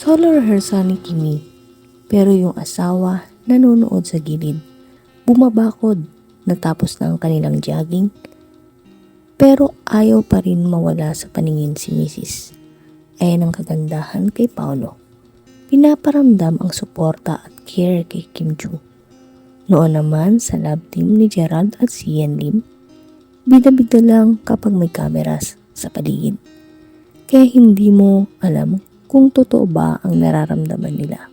Solo rehearsal ni Kimi, pero yung asawa nanonood sa gilid. Bumabakod, natapos na ang kanilang jogging, pero ayaw pa rin mawala sa paningin si Mrs. Ayan ang kagandahan kay Paolo. Pinaparamdam ang suporta at care kay Kim Joo. Noon naman sa lab team ni Gerald at si Yen Lim, bida-bida lang kapag may kameras sa paligid. Kaya hindi mo alam kung totoo ba ang nararamdaman nila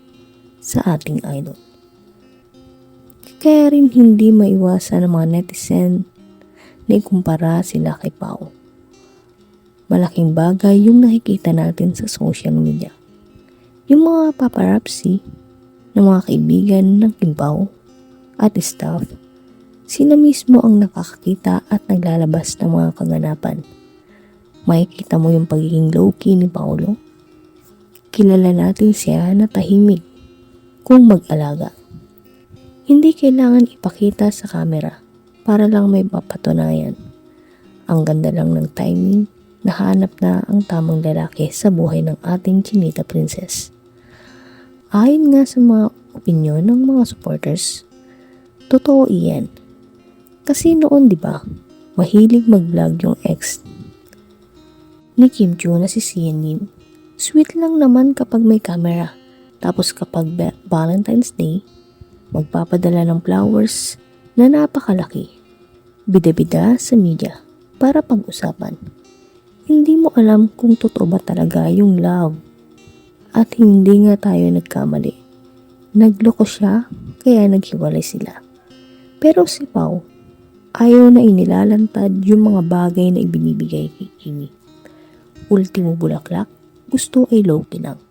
sa ating idol. Kaya rin hindi maiwasan ng mga netizen na ikumpara sila kay Pao. Malaking bagay yung nakikita natin sa social media. Yung mga paparazzi ng mga kaibigan ng Kim Pao at staff, sila mismo ang nakakakita at naglalabas ng mga kaganapan. Makikita mo yung pagiging low-key ni Paolo. Kilala natin siya na tahimik kung mag-alaga. Hindi kailangan ipakita sa camera para lang may mapatunayan. Ang ganda lang ng timing, nahanap na ang tamang lalaki sa buhay ng ating Chinita Princess. Ayon nga sa mga opinyon ng mga supporters, totoo iyan. Kasi noon 'di ba, mahilig mag-vlog yung ex ni Kim Joo na si Sian. Sweet lang naman kapag may camera. Tapos kapag Valentine's Day, magpapadala ng flowers na napakalaki. Bida-bida sa media para pag-usapan. Hindi mo alam kung totoo ba talaga yung love. At hindi nga tayo nagkamali. Nagloko siya, kaya naghiwalay sila. Pero si Pau, ayaw na inilalantad yung mga bagay na ibinibigay kay Kimi. Ultimo bulaklak, gusto ay low lang.